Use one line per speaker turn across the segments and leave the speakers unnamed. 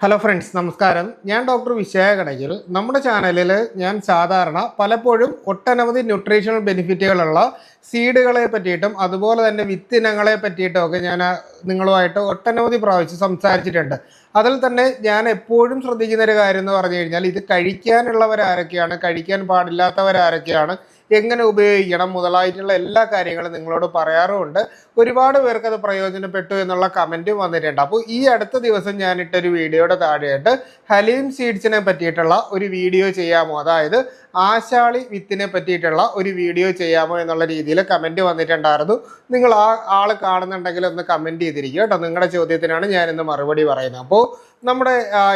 Hello friends നമസ്കാരം. ഞാൻ doctor വിശയ കടയിൽ നമ്മുടെ ചാനലിൽ ഞാൻ സാധാരണ പലപ്പോഴും ഒട്ടനവധി ന്യൂട്രീഷണൽ ബെനിഫിറ്റുകളുള്ള സീഡുകളെ പറ്റിയിട്ടും അതുപോലെ തന്നെ വിത്തിനങ്ങളെ പറ്റിയിട്ടും ഒക്കെ ഞാൻ നിങ്ങളുമായിട്ട് ഒട്ടനവധി പ്രാവശ്യം സംസാരിച്ചിട്ടുണ്ട്. അതിൽ തന്നെ ഞാൻ എപ്പോഴും ശ്രദ്ധിക്കുന്ന ഒരു കാര്യം എന്ന് പറഞ്ഞു കഴിഞ്ഞാൽ ഇത് കഴിക്കാനുള്ളവരാരൊക്കെയാണ് കഴിക്കാൻ പാടില്ലാത്തവരാരൊക്കെയാണ് എങ്ങനെ ഉപയോഗിക്കണം മുതലായിട്ടുള്ള എല്ലാ കാര്യങ്ങളും നിങ്ങളോട് പറയാറുമുണ്ട്. ഒരുപാട് പേർക്ക് അത് പ്രയോജനപ്പെട്ടു എന്നുള്ള കമന്റും വന്നിട്ടുണ്ട്. അപ്പോൾ ഈ അടുത്ത ദിവസം ഞാനിട്ടൊരു വീഡിയോയുടെ താഴെയായിട്ട് ഹലീം സീഡ്സിനെ പറ്റിയിട്ടുള്ള ഒരു വീഡിയോ ചെയ്യാമോ? അതായത് ആശാളി വിത്തിനെ പറ്റിയിട്ടുള്ള ഒരു വീഡിയോ ചെയ്യാമോ എന്നുള്ള രീതിയിൽ കമന്റ് വന്നിട്ടുണ്ടായിരുന്നു. നിങ്ങൾ ആ ആൾ കാണുന്നുണ്ടെങ്കിൽ ഒന്ന് കമന്റ് ചെയ്തിരിക്കുക കേട്ടോ. നിങ്ങളുടെ ചോദ്യത്തിനാണ് ഞാനിന്ന് മറുപടി പറയുന്നത്. അപ്പോൾ നമ്മുടെ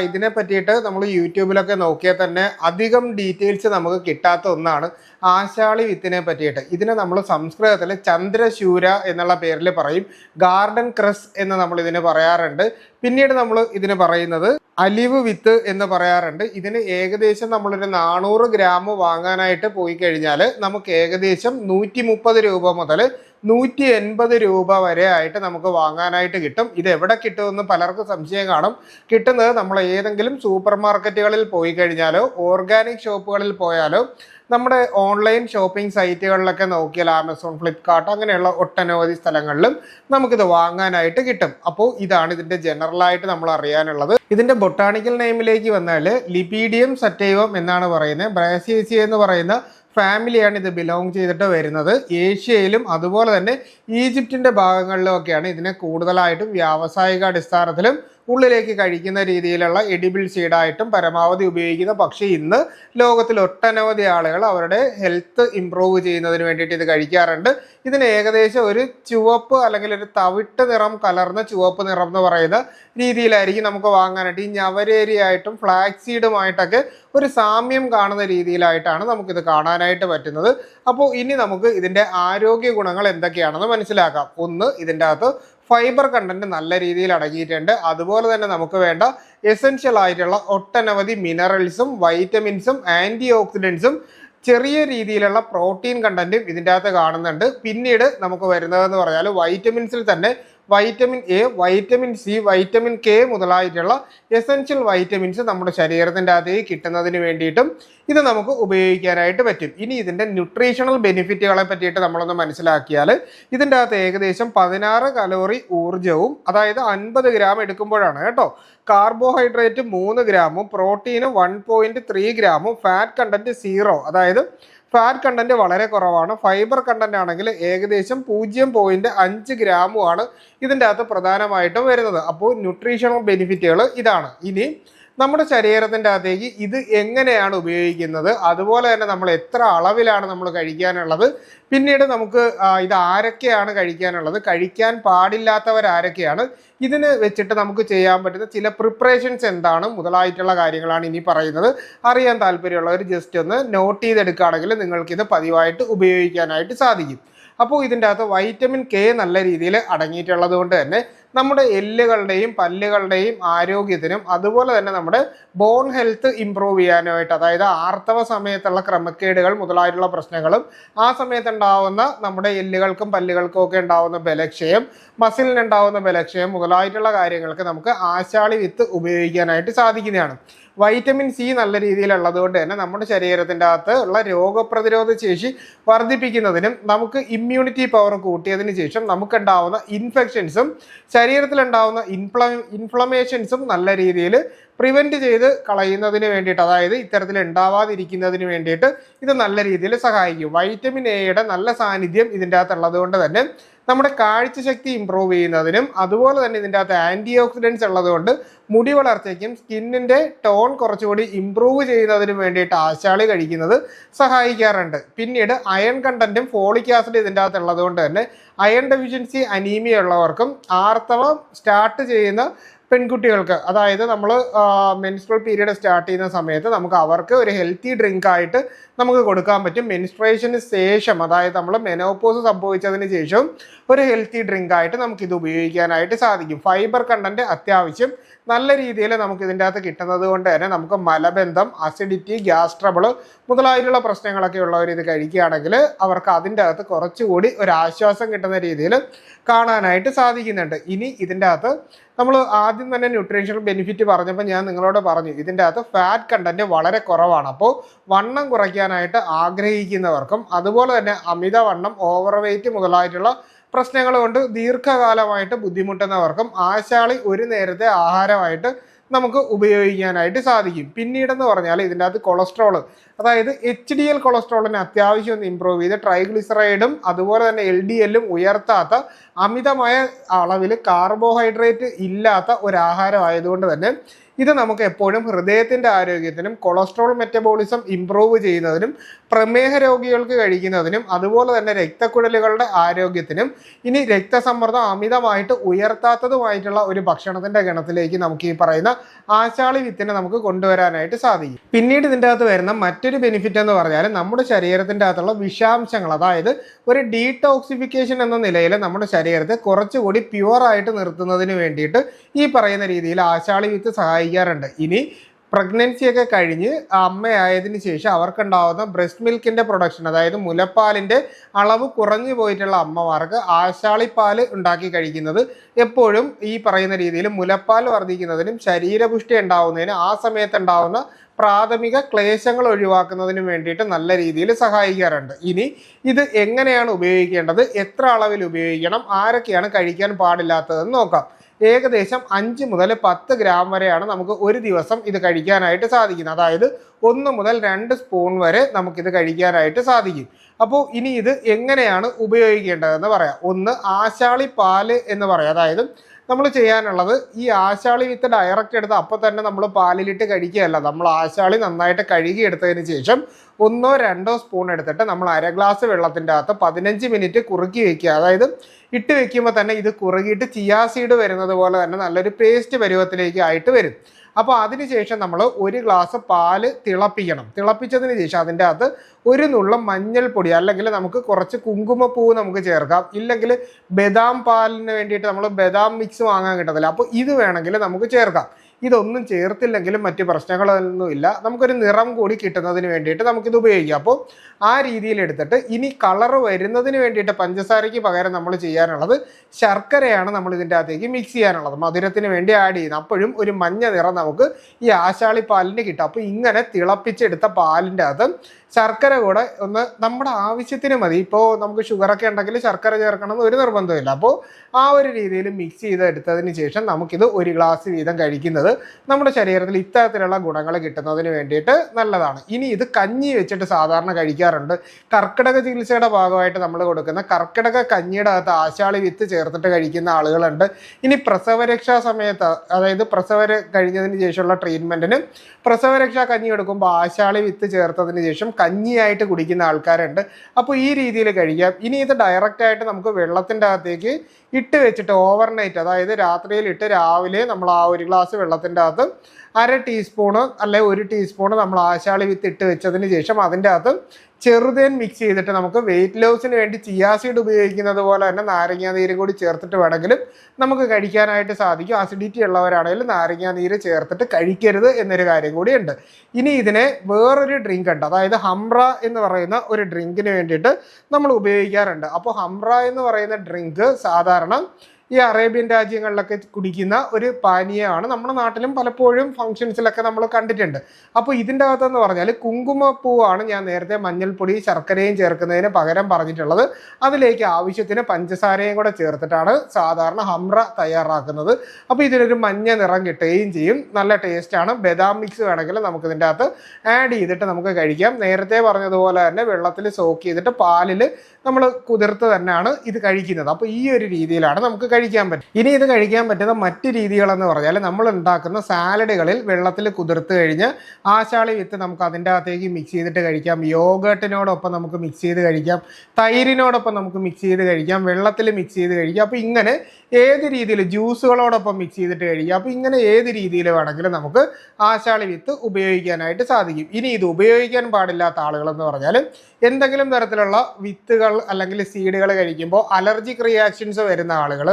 ഇതിനെ പറ്റിയിട്ട് നമ്മൾ യൂട്യൂബിലൊക്കെ നോക്കിയാൽ തന്നെ അധികം ഡീറ്റെയിൽസ് നമുക്ക് കിട്ടാത്ത ഒന്നാണ് ആശാളി വിത്തിനെ പറ്റിയിട്ട്. ഇതിനെ നമ്മൾ സംസ്കൃതത്തിൽ ചന്ദ്രശൂര എന്നുള്ള പേരിൽ പറയും. ഗാർഡൻ ക്രസ് എന്ന് നമ്മൾ ഇതിന് പറയാറുണ്ട്. പിന്നീട് നമ്മൾ ഇതിന് പറയുന്നത് അലിവ് വിത്ത് എന്ന് പറയാറുണ്ട്. ഇതിന് ഏകദേശം നമ്മളൊരു നാനൂറ് ഗ്രാം വാങ്ങാനായിട്ട് പോയി കഴിഞ്ഞാൽ നമുക്ക് ഏകദേശം നൂറ്റി മുപ്പത് രൂപ മുതൽ നൂറ്റി എൺപത് രൂപ വരെ ആയിട്ട് നമുക്ക് വാങ്ങാനായിട്ട് കിട്ടും. ഇത് എവിടെ കിട്ടുമെന്ന് പലർക്കും സംശയം കാണും. കിട്ടുന്നത് നമ്മൾ ഏതെങ്കിലും സൂപ്പർ മാർക്കറ്റുകളിൽ പോയി കഴിഞ്ഞാലോ ഓർഗാനിക് ഷോപ്പുകളിൽ പോയാലോ നമ്മുടെ ഓൺലൈൻ ഷോപ്പിംഗ് സൈറ്റുകളിലൊക്കെ നോക്കിയാൽ ആമസോൺ ഫ്ലിപ്കാർട്ട് അങ്ങനെയുള്ള ഒട്ടനവധി സ്ഥലങ്ങളിലും നമുക്കിത് വാങ്ങാനായിട്ട് കിട്ടും. അപ്പോൾ ഇതാണ് ഇതിന്റെ ജനറലായിട്ട് നമ്മൾ അറിയാനുള്ളത്. ഇതിന്റെ ബൊട്ടാണിക്കൽ നെയിമിലേക്ക് വന്നാൽ ലിപീഡിയം സറ്റൈവം എന്നാണ് പറയുന്നത്. ബ്രാസിയേസിയ എന്ന് പറയുന്ന ഫാമിലിയാണ് ഇത് ബിലോങ് ചെയ്തിട്ട് വരുന്നത്. ഏഷ്യയിലും അതുപോലെ തന്നെ ഈജിപ്തിന്റെ ഭാഗങ്ങളിലും ഒക്കെയാണ് ഇതിനെ കൂടുതലായിട്ടും വ്യാവസായിക അടിസ്ഥാനത്തിലും ഉള്ളിലേക്ക് കഴിക്കുന്ന രീതിയിലുള്ള എഡിബിൾ സീഡായിട്ടും പരമാവധി ഉപയോഗിക്കുന്നു. പക്ഷേ ഇന്ന് ലോകത്തിൽ ഒട്ടനവധി ആളുകൾ അവരുടെ ഹെൽത്ത് ഇമ്പ്രൂവ് ചെയ്യുന്നതിന് വേണ്ടിയിട്ട് ഇത് കഴിക്കാറുണ്ട്. ഇതിന് ഏകദേശം ഒരു ചുവപ്പ് അല്ലെങ്കിൽ ഒരു തവിട്ട് നിറം കലർന്ന ചുവപ്പ് നിറം എന്ന് പറയുന്ന രീതിയിലായിരിക്കും നമുക്ക് വാങ്ങാനായിട്ട് ഈ ഞവരേരിയായിട്ടും ഫ്ലാക്സ് സീഡുമായിട്ടൊക്കെ ഒരു സാമ്യം കാണുന്ന രീതിയിലായിട്ടാണ് നമുക്കിത് കാണാനായിട്ട് പറ്റുന്നത്. അപ്പോൾ ഇനി നമുക്ക് ഇതിന്റെ ആരോഗ്യ ഗുണങ്ങൾ എന്തൊക്കെയാണെന്ന് മനസ്സിലാക്കാം. ഒന്ന് ഇതിന്റെ അകത്ത് ഫൈബർ കണ്ടന്റ് നല്ല രീതിയിൽ അടങ്ങിയിട്ടുണ്ട്. അതുപോലെ തന്നെ നമുക്ക് വേണ്ട എസെൻഷ്യൽ ആയിട്ടുള്ള ഒട്ടനവധി മിനറൽസും വൈറ്റമിൻസും ആന്റി ഓക്സിഡൻസും ചെറിയ രീതിയിലുള്ള പ്രോട്ടീൻ കണ്ടന്റും ഇതിന്റെ അകത്ത് കാണുന്നുണ്ട്. പിന്നീട് നമുക്ക് വരുന്നതെന്ന് പറഞ്ഞാൽ വൈറ്റമിൻസിൽ തന്നെ vitamin A vitamin C vitamin K മുതലായിട്ടുള്ള essential vitamins നമ്മുടെ ശരീരത്തിന്റെ അകത്തേക്ക് കിട്ടുന്നതിന് വേണ്ടിയിട്ടും ഇത് നമുക്ക് ഉപയോഗിക്കാനായിട്ട് പറ്റും. ഇനി ഇതിന്റെ ന്യൂട്രീഷണൽ ബെനിഫിറ്റുകളെ പറ്റിയിട്ട് നമ്മളൊന്ന് മനസ്സിലാക്കിയാൽ ഇതിന്റെ അകത്ത് ഏകദേശം പതിനാറ് കലോറി ഊർജവും അതായത് അൻപത് ഗ്രാം എടുക്കുമ്പോഴാണ് കേട്ടോ. കാർബോഹൈഡ്രേറ്റ് മൂന്ന് ഗ്രാമും പ്രോട്ടീന് വൺ പോയിന്റ് ത്രീ ഗ്രാമും ഫാറ്റ് കണ്ടന്റ് സീറോ അതായത് ഫാറ്റ് കണ്ടന്റ് വളരെ കുറവാണ്. ഫൈബർ കണ്ടന്റ് ആണെങ്കിൽ ഏകദേശം പൂജ്യം പോയിന്റ് അഞ്ച് ഗ്രാമുമാണ് ഇതിന്റെ അകത്ത് പ്രധാനമായിട്ടും വരുന്നത്. അപ്പോൾ ന്യൂട്രീഷണൽ ബെനിഫിറ്റുകൾ ഇതാണ്. ഇനി നമ്മുടെ ശരീരത്തിന്റെ അകത്തേക്ക് ഇത് എങ്ങനെയാണ് ഉപയോഗിക്കുന്നത്? അതുപോലെ തന്നെ നമ്മൾ എത്ര അളവിലാണ് നമ്മൾ കഴിക്കാനുള്ളത്? പിന്നീട് നമുക്ക് ഇത് ആരൊക്കെയാണ് കഴിക്കാനുള്ളത്? കഴിക്കാൻ പാടില്ലാത്തവരാരൊക്കെയാണ് ഇതിന് വെച്ചിട്ട് നമുക്ക് ചെയ്യാൻ പറ്റുന്ന ചില പ്രിപ്പറേഷൻസ് എന്താണ്? മുതലായിട്ടുള്ള കാര്യങ്ങളാണ് ഇനി പറയുന്നത്. അറിയാൻ താല്പര്യമുള്ളവർ ജസ്റ്റ് ഒന്ന് നോട്ട് ചെയ്തെടുക്കുകയാണെങ്കിൽ നിങ്ങൾക്കിത് പതിവായിട്ട് ഉപയോഗിക്കാനായിട്ട് സാധിക്കും. അപ്പോൾ ഇതിന്റെ അകത്ത് വൈറ്റമിൻ കെ നല്ല രീതിയിൽ അടങ്ങിയിട്ടുള്ളത് കൊണ്ട് തന്നെ നമ്മുടെ എല്ലുകളുടെയും പല്ലുകളുടെയും ആരോഗ്യത്തിനും അതുപോലെ തന്നെ നമ്മുടെ ബോൺ ഹെൽത്ത് ഇമ്പ്രൂവ് ചെയ്യാനുമായിട്ട് അതായത് ആർത്തവ സമയത്തുള്ള ക്രമക്കേടുകൾ മുതലായിട്ടുള്ള പ്രശ്നങ്ങളും ആ സമയത്തുണ്ടാവുന്ന നമ്മുടെ എല്ലുകൾക്കും പല്ലുകൾക്കും ഒക്കെ ഉണ്ടാവുന്ന ബലക്ഷയം മസിലിനുണ്ടാവുന്ന ബലക്ഷയം മുതലായിട്ടുള്ള കാര്യങ്ങൾക്ക് നമുക്ക് ആശാളി വിത്ത് ഉപയോഗിക്കാനായിട്ട് സാധിക്കുന്നതാണ്. വൈറ്റമിൻ സി നല്ല രീതിയിലുള്ളത് കൊണ്ട് തന്നെ നമ്മുടെ ശരീരത്തിന്റെ അകത്ത് ഉള്ള രോഗപ്രതിരോധ ശേഷി വർദ്ധിപ്പിക്കുന്നതിനും നമുക്ക് ഇമ്മ്യൂണിറ്റി പവർ കൂട്ടിയതിന് ശേഷം നമുക്കുണ്ടാവുന്ന ഇൻഫെക്ഷൻസും ശരീരത്തിലുണ്ടാവുന്ന ഇൻഫ്ല ഇൻഫ്ലമേഷൻസും നല്ല രീതിയിൽ പ്രിവെന്റ് ചെയ്ത് കളയുന്നതിന് വേണ്ടിയിട്ട് അതായത് ഇത്തരത്തിൽ ഉണ്ടാവാതിരിക്കുന്നതിന് വേണ്ടിയിട്ട് ഇത് നല്ല രീതിയിൽ സഹായിക്കും. വൈറ്റമിൻ എയുടെ നല്ല സാന്നിധ്യം ഇതിന്റെ അകത്തുള്ളത് കൊണ്ട് തന്നെ നമ്മുടെ കാഴ്ചശക്തി ഇമ്പ്രൂവ് ചെയ്യുന്നതിനും അതുപോലെ തന്നെ ഇതിന്റെ അകത്ത് ആന്റി ഓക്സിഡൻസ് ഉള്ളതുകൊണ്ട് മുടി വളർച്ചയ്ക്കും സ്കിന്നിന്റെ ടോൺ കുറച്ചുകൂടി ഇമ്പ്രൂവ് ചെയ്യുന്നതിനും വേണ്ടിയിട്ട് ആശാളി കഴിക്കുന്നത് സഹായിക്കാറുണ്ട്. പിന്നീട് അയൺ കണ്ടന്റും ഫോളിക് ആസിഡ് ഇതിന്റെ അകത്ത് ഉള്ളത് കൊണ്ട് തന്നെ അയൺ ഡെഫിഷ്യൻസി അനീമിയ ഉള്ളവർക്കും ആർത്തവം സ്റ്റാർട്ട് ചെയ്യുന്ന പെൺകുട്ടികൾക്ക്. അതായത് നമ്മൾ മെൻസ്ട്രൽ പീരീഡ് സ്റ്റാർട്ട് ചെയ്യുന്ന സമയത്ത് നമുക്ക് അവർക്ക് ഒരു ഹെൽത്തി ഡ്രിങ്ക് ആയിട്ട് നമുക്ക് കൊടുക്കാൻ പറ്റും. മെനിസ്ട്രേഷന് ശേഷം അതായത് നമ്മൾ മെനോപോസ് സംഭവിച്ചതിന് ശേഷം ഒരു ഹെൽത്തി ഡ്രിങ്ക് ആയിട്ട് നമുക്ക് ഇത് ഉപയോഗിക്കാനായിട്ട് സാധിക്കും. ഫൈബർ കണ്ടന്റ് അത്യാവശ്യം നല്ല രീതിയിൽ നമുക്ക് ഇതിന്റെ അകത്ത് കിട്ടുന്നത് കൊണ്ട് തന്നെ നമുക്ക് മലബന്ധം അസിഡിറ്റി ഗ്യാസ് ട്രബിൾ മുതലായിട്ടുള്ള പ്രശ്നങ്ങളൊക്കെ ഉള്ളവർ ഇത് കഴിക്കുകയാണെങ്കിൽ അവർക്ക് അതിന്റെ അകത്ത് കുറച്ചുകൂടി ഒരു ആശ്വാസം കിട്ടുന്ന രീതിയിൽ കാണാനായിട്ട് സാധിക്കുന്നുണ്ട്. ഇനി ഇതിന്റെ അകത്ത് നമ്മൾ ആദ്യം തന്നെ ന്യൂട്രീഷണൽ ബെനിഫിറ്റ് പറഞ്ഞപ്പോൾ ഞാൻ നിങ്ങളോട് പറഞ്ഞു ഇതിന്റെ അകത്ത് ഫാറ്റ് കണ്ടന്റ് വളരെ കുറവാണ്. അപ്പോൾ വണ്ണം കുറയ്ക്കാനായിട്ട് ആഗ്രഹിക്കുന്നവർക്കും അതുപോലെ തന്നെ അമിതവണ്ണം ഓവർ വെയിറ്റ് മുതലായിട്ടുള്ള പ്രശ്നങ്ങൾ കൊണ്ട് ദീർഘകാലമായിട്ട് ബുദ്ധിമുട്ടുന്നവർക്കും ആശാളി ഒരു നേരത്തെ ആഹാരമായിട്ട് നമുക്ക് ഉപയോഗിക്കാനായിട്ട് സാധിക്കും. പിന്നീടെന്ന് പറഞ്ഞാൽ ഇതിന്റെ അകത്ത് കൊളസ്ട്രോൾ അതായത് എച്ച് ഡി എൽ കൊളസ്ട്രോളിനെ അത്യാവശ്യം ഒന്ന് ഇമ്പ്രൂവ് ചെയ്ത് ട്രൈഗ്ലിസറൈഡും അതുപോലെ തന്നെ എൽ ഡി എല്ലും ഉയർത്താത്ത അമിതമായ അളവിൽ കാർബോഹൈഡ്രേറ്റ് ഇല്ലാത്ത ഒരു തന്നെ ഇത് നമുക്ക് എപ്പോഴും ഹൃദയത്തിന്റെ ആരോഗ്യത്തിനും കൊളസ്ട്രോൾ മെറ്റബോളിസം ഇമ്പ്രൂവ് ചെയ്യുന്നതിനും പ്രമേഹ രോഗികൾക്ക് കഴിക്കുന്നതിനും അതുപോലെ തന്നെ രക്തക്കുഴലുകളുടെ ആരോഗ്യത്തിനും ഇനി രക്തസമ്മർദ്ദം അമിതമായിട്ട് ഉയർത്താത്തതുമായിട്ടുള്ള ഒരു ഭക്ഷണത്തിന്റെ ഗണത്തിലേക്ക് നമുക്ക് ഈ പറയുന്ന ആശാളി വിത്തിനെ നമുക്ക് കൊണ്ടുവരാനായിട്ട് സാധിക്കും. പിന്നീട് ഇതിന്റെ അകത്ത് വരുന്ന മറ്റൊരു ബെനിഫിറ്റ് എന്ന് പറഞ്ഞാൽ നമ്മുടെ ശരീരത്തിന്റെ അകത്തുള്ള വിഷാംശങ്ങൾ അതായത് ഒരു ഡീടോക്സിഫിക്കേഷൻ എന്ന നിലയിൽ നമ്മുടെ ശരീരത്തെ കുറച്ചുകൂടി പ്യുവറായിട്ട് നിർത്തുന്നതിന് വേണ്ടിയിട്ട് ഈ പറയുന്ന രീതിയിൽ ആശാളി വിത്ത് സഹായിക്കാറുണ്ട്. ഇനി പ്രഗ്നൻസിയൊക്കെ കഴിഞ്ഞ് അമ്മയായതിനു ശേഷം അവർക്കുണ്ടാവുന്ന ബ്രസ്റ്റ് മിൽക്കിന്റെ പ്രൊഡക്ഷൻ അതായത് മുലപ്പാലിന്റെ അളവ് കുറഞ്ഞു പോയിട്ടുള്ള അമ്മമാർക്ക് ആശാളിപ്പാൽ ഉണ്ടാക്കി കഴിക്കുന്നത് എപ്പോഴും ഈ പറയുന്ന രീതിയിൽ മുലപ്പാൽ വർദ്ധിക്കുന്നതിനും ശരീരപുഷ്ടി ഉണ്ടാവുന്നതിനും ആ സമയത്ത് ഉണ്ടാവുന്ന പ്രാഥമിക ക്ലേശങ്ങൾ ഒഴിവാക്കുന്നതിന് വേണ്ടിയിട്ട് നല്ല രീതിയിൽ സഹായിക്കാറുണ്ട്. ഇനി ഇത് എങ്ങനെയാണ് ഉപയോഗിക്കേണ്ടത്? എത്ര അളവിൽ ഉപയോഗിക്കണം? ആരൊക്കെയാണ് കഴിക്കാൻ പാടില്ലാത്തതെന്ന് നോക്കാം. ഏകദേശം അഞ്ച് മുതൽ പത്ത് ഗ്രാം വരെയാണ് നമുക്ക് ഒരു ദിവസം ഇത് കഴിക്കാനായിട്ട് സാധിക്കുന്നത്. അതായത് ഒന്ന് മുതൽ രണ്ട് സ്പൂൺ വരെ നമുക്കിത് കഴിക്കാനായിട്ട് സാധിക്കും. അപ്പോൾ ഇനി ഇത് എങ്ങനെയാണ് ഉപയോഗിക്കേണ്ടതെന്ന് പറയാം. ഒന്ന് ആശാളി പാൽ എന്ന് പറയാം. അതായത് നമ്മൾ ചെയ്യാനുള്ളത് ഈ ആശാളി വിത്ത് ഡയറക്റ്റ് എടുത്ത് അപ്പോൾ തന്നെ നമ്മൾ പാലിലിട്ട് കഴിക്കുകയല്ല. നമ്മൾ ആശാളി നന്നായിട്ട് കഴുകി എടുത്തതിന് ശേഷം ഒന്നോ രണ്ടോ സ്പൂൺ എടുത്തിട്ട് നമ്മൾ അര ഗ്ലാസ് വെള്ളത്തിന്റെ അകത്ത് പതിനഞ്ച് മിനിറ്റ് കുറുക്കി വെക്കുക. അതായത് ഇട്ട് വെക്കുമ്പോൾ തന്നെ ഇത് കുറുകിയിട്ട് ചിയാ സീഡ് വരുന്നത് പോലെ തന്നെ നല്ലൊരു പേസ്റ്റ് പരുവത്തിലേക്ക് ആയിട്ട് വരും. അപ്പോൾ അതിനുശേഷം നമ്മൾ ഒരു ഗ്ലാസ് പാൽ തിളപ്പിക്കണം. തിളപ്പിച്ചതിന് ശേഷം അതിന്റെ അകത്ത് ഒരു നുള്ളം മഞ്ഞൾപ്പൊടി അല്ലെങ്കിൽ നമുക്ക് കുറച്ച് കുങ്കുമപ്പൂ നമുക്ക് ചേർക്കാം. ഇല്ലെങ്കിൽ ബദാം പാലിന് വേണ്ടിയിട്ട് നമ്മൾ ബദാം മിക്സ് വാങ്ങാൻ കിട്ടത്തില്ല. അപ്പോൾ ഇത് വേണമെങ്കിൽ നമുക്ക് ചേർക്കാം. ഇതൊന്നും ചേർത്തില്ലെങ്കിലും മറ്റ് പ്രശ്നങ്ങളൊന്നുമില്ല നമുക്കൊരു നിറം കൂടി കിട്ടുന്നതിന് വേണ്ടിയിട്ട് നമുക്കിത് ഉപയോഗിക്കാം. അപ്പോൾ ആ രീതിയിൽ എടുത്തിട്ട് ഇനി കളർ വരുന്നതിന് വേണ്ടിയിട്ട് പഞ്ചസാരയ്ക്ക് പകരം നമ്മൾ ചെയ്യാനുള്ളത് ശർക്കരയാണ് നമ്മൾ ഇതിന്റെ അകത്തേക്ക് മിക്സ് ചെയ്യാനുള്ളത്. മധുരത്തിന് വേണ്ടി ആഡ് ചെയ്യുന്നത്. അപ്പോഴും ഒരു മഞ്ഞ നിറം നമുക്ക് ഈ ആശാളി പാലിന് കിട്ടും. അപ്പോൾ ഇങ്ങനെ തിളപ്പിച്ചെടുത്ത പാലിന്റെ അകത്ത് ശർക്കര കൂടെ ഒന്ന് നമ്മുടെ ആവശ്യത്തിന് മതി. ഇപ്പോൾ നമുക്ക് ഷുഗറൊക്കെ ഉണ്ടെങ്കിൽ ശർക്കര ചേർക്കണം എന്ന് ഒരു നിർബന്ധമില്ല അപ്പോൾ ആ ഒരു രീതിയിൽ മിക്സ് ചെയ്ത് എടുത്തതിന് ശേഷം നമുക്കിത് ഒരു ഗ്ലാസ് വീതം കഴിക്കുന്നത് നമ്മുടെ ശരീരത്തിൽ ഇത്തരത്തിലുള്ള ഗുണങ്ങൾ കിട്ടുന്നതിന് വേണ്ടിയിട്ട് നല്ലതാണ്. ഇനി ഇത് കഞ്ഞി വെച്ചിട്ട് സാധാരണ കഴിക്കാറുണ്ട്. കർക്കിടക ചികിത്സയുടെ ഭാഗമായിട്ട് നമ്മൾ കൊടുക്കുന്ന കർക്കിടക കഞ്ഞിയുടെ അകത്ത് ആശാളി വിത്ത് ചേർത്തിട്ട് കഴിക്കുന്ന ആളുകളുണ്ട്. ഇനി പ്രസവരക്ഷാ സമയത്ത് അതായത് പ്രസവര കഴിഞ്ഞതിന് ശേഷമുള്ള ട്രീറ്റ്മെന്റിന് പ്രസവരക്ഷാ കഞ്ഞി എടുക്കുമ്പോൾ ആശാളി വിത്ത് ചേർത്തതിന് ശേഷം കഞ്ഞിയായിട്ട് കുടിക്കുന്ന ആൾക്കാരുണ്ട്. അപ്പോൾ ഈ രീതിയിൽ കഴിക്കാം. ഇനി ഇത് ഡയറക്റ്റ് ആയിട്ട് നമുക്ക് വെള്ളത്തിന്റെ അകത്തേക്ക് ഇട്ട് വെച്ചിട്ട് ഓവർനൈറ്റ് അതായത് രാത്രിയിൽ ഇട്ട് രാവിലെ നമ്മൾ ആ ഒരു ഗ്ലാസ് വെള്ളത്തിന്റെ അകത്ത് അര ടീസ്പൂണ് അല്ലെ ഒരു ടീസ്പൂണ് നമ്മൾ ആശാളി വിത്ത് ഇട്ട് വെച്ചതിന് ശേഷം അതിന്റെ അകത്ത് ചെറുതേൻ മിക്സ് ചെയ്തിട്ട് നമുക്ക് വെയിറ്റ് ലോസിന് വേണ്ടി ചിയാസീഡ് ഉപയോഗിക്കുന്നത് പോലെ തന്നെ നാരങ്ങാ നീര് കൂടി ചേർത്തിട്ട് വേണമെങ്കിലും നമുക്ക് കഴിക്കാനായിട്ട് സാധിക്കും. അസിഡിറ്റി ഉള്ളവരാണെങ്കിലും നാരങ്ങാ നീര് ചേർത്തിട്ട് കഴിക്കരുത് എന്നൊരു കാര്യം കൂടിയുണ്ട്. ഇനി ഇതിനെ വേറൊരു ഡ്രിങ്ക് ഉണ്ട്. അതായത് ഹംറ എന്ന് പറയുന്ന ഒരു ഡ്രിങ്കിന് വേണ്ടിയിട്ട് നമ്മൾ ഉപയോഗിക്കാറുണ്ട്. അപ്പോൾ ഹംറ എന്ന് പറയുന്ന ഡ്രിങ്ക് സാധാരണ ഈ അറേബ്യൻ രാജ്യങ്ങളിലൊക്കെ കുടിക്കുന്ന ഒരു പാനീയമാണ്. നമ്മുടെ നാട്ടിലും പലപ്പോഴും ഫംഗ്ഷൻസിലൊക്കെ നമ്മൾ കണ്ടിട്ടുണ്ട്. അപ്പോൾ ഇതിന്റെ അകത്തെന്ന് പറഞ്ഞാൽ കുങ്കുമപ്പൂവാണ് ഞാൻ നേരത്തെ മഞ്ഞൾപ്പൊടി ശർക്കരയും ചേർക്കുന്നതിന് പകരം പറഞ്ഞിട്ടുള്ളത്. അതിലേക്ക് ആവശ്യത്തിന് പഞ്ചസാരയും കൂടെ ചേർത്തിട്ടാണ് സാധാരണ ഹംറ തയ്യാറാക്കുന്നത്. അപ്പോൾ ഇതിനൊരു മഞ്ഞ നിറം കിട്ടുകയും ചെയ്യും. നല്ല ടേസ്റ്റാണ് ബദാം മിക്സ് വേണമെങ്കിൽ നമുക്ക് ഇതിന്റെ അകത്ത് ആഡ് ചെയ്തിട്ട് നമുക്ക് കഴിക്കാം. നേരത്തെ പറഞ്ഞതുപോലെ തന്നെ വെള്ളത്തിൽ സോക്ക് ചെയ്തിട്ട് പാലിൽ നമ്മൾ കുതിർത്ത് തന്നെയാണ് ഇത് കഴിക്കുന്നത്. അപ്പോൾ ഈ ഒരു രീതിയിലാണ് നമുക്ക് കഴിക്കാൻ പറ്റും. ഇനി ഇത് കഴിക്കാൻ പറ്റുന്ന മറ്റ് രീതികളെന്ന് പറഞ്ഞാൽ നമ്മൾ ഉണ്ടാക്കുന്ന സാലഡുകളിൽ വെള്ളത്തിൽ കുതിർത്ത് കഴിഞ്ഞ് ആശാളി വിത്ത് നമുക്ക് അതിന്റെ അകത്തേക്ക് മിക്സ് ചെയ്തിട്ട് കഴിക്കാം. യോഗട്ടിനോടൊപ്പം നമുക്ക് മിക്സ് ചെയ്ത് കഴിക്കാം. തൈരിനോടൊപ്പം നമുക്ക് മിക്സ് ചെയ്ത് കഴിക്കാം. വെള്ളത്തിൽ മിക്സ് ചെയ്ത് കഴിക്കാം. അപ്പോൾ ഇങ്ങനെ ഏത് രീതിയിൽ ജ്യൂസുകളോടൊപ്പം മിക്സ് ചെയ്തിട്ട് കഴിക്കാം. അപ്പോൾ ഇങ്ങനെ ഏത് രീതിയിൽ വേണമെങ്കിലും നമുക്ക് ആശാളി വിത്ത് ഉപയോഗിക്കാനായിട്ട് സാധിക്കും. ഇനി ഇത് ഉപയോഗിക്കാൻ പാടില്ലാത്ത ആളുകളെന്ന് പറഞ്ഞാൽ എന്തെങ്കിലും തരത്തിലുള്ള വിത്തുകൾ അല്ലെങ്കിൽ സീഡുകൾ കഴിക്കുമ്പോൾ അലർജിക് റിയാക്ഷൻസ് വരുന്ന ആളുകൾ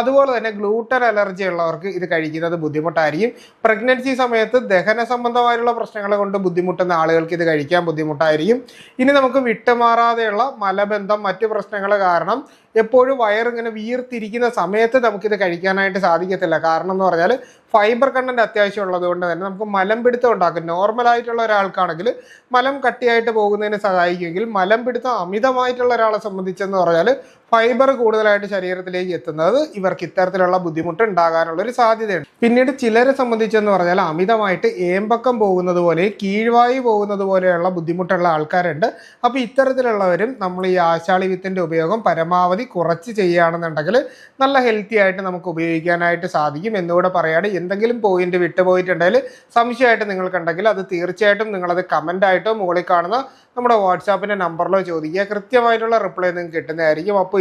അതുപോലെ തന്നെ ഗ്ലൂട്ടൻ അലർജി ഉള്ളവർക്ക് ഇത് കഴിക്കുന്നത് ബുദ്ധിമുട്ടായിരിക്കും. പ്രഗ്നൻസി സമയത്ത് ദഹന സംബന്ധമായുള്ള പ്രശ്നങ്ങൾ കൊണ്ട് ബുദ്ധിമുട്ടുന്ന ആളുകൾക്ക് ഇത് കഴിക്കാൻ ബുദ്ധിമുട്ടായിരിക്കും. ഇനി നമുക്ക് വിട്ടുമാറാതെയുള്ള മലബന്ധം മറ്റു പ്രശ്നങ്ങൾ കാരണം എപ്പോഴും വയറിങ്ങനെ വീർത്തിരിക്കുന്ന സമയത്ത് നമുക്കിത് കഴിക്കാനായിട്ട് സാധിക്കത്തില്ല. കാരണം എന്ന് പറഞ്ഞാൽ ഫൈബർ കണ്ടന്റ് അത്യാവശ്യം ഉള്ളത് കൊണ്ട് തന്നെ നമുക്ക് മലം പിടുത്തം ഉണ്ടാക്കും. നോർമൽ ആയിട്ടുള്ള ഒരാൾക്കാണെങ്കിൽ മലം കട്ടിയായിട്ട് പോകുന്നതിന് സഹായിക്കുമെങ്കിൽ മലം പിടുത്തം അമിതമായിട്ടുള്ള ഒരാളെ സംബന്ധിച്ചെന്ന് പറഞ്ഞാൽ ഫൈബർ കൂടുതലായിട്ട് ശരീരത്തിലേക്ക് എത്തുന്നത് ഇവർക്ക് ഇത്തരത്തിലുള്ള ബുദ്ധിമുട്ട് ഉണ്ടാകാനുള്ള ഒരു സാധ്യതയുണ്ട്. പിന്നീട് ചിലരെ സംബന്ധിച്ചെന്ന് പറഞ്ഞാൽ അമിതമായിട്ട് ഏമ്പക്കം പോകുന്നത് പോലെ കീഴ്വായി പോകുന്നത് പോലെയുള്ള ബുദ്ധിമുട്ടുള്ള ആൾക്കാരുണ്ട്. അപ്പോൾ ഇത്തരത്തിലുള്ളവരും നമ്മൾ ഈ ആശാളി വിത്തിന്റെ ഉപയോഗം പരമാവധി കുറച്ച് ചെയ്യുകയാണെന്നുണ്ടെങ്കിൽ നല്ല ഹെൽത്തി ആയിട്ട് നമുക്ക് ഉപയോഗിക്കാനായിട്ട് സാധിക്കും. എന്നുകൂടെ പറയാണ് എന്തെങ്കിലും പോയിന്റ് വിട്ടുപോയിട്ടുണ്ടെങ്കിൽ സംശയമായിട്ട് നിങ്ങൾക്കുണ്ടെങ്കിൽ അത് തീർച്ചയായിട്ടും നിങ്ങളത് കമന്റ് ആയിട്ടോ മുകളിൽ കാണുന്ന നമ്മുടെ വാട്സാപ്പിന്റെ നമ്പറിലോ ചോദിക്കുക. കൃത്യമായിട്ടുള്ള റിപ്ലൈ നിങ്ങൾക്ക് കിട്ടുന്നതായിരിക്കും. അപ്പോൾ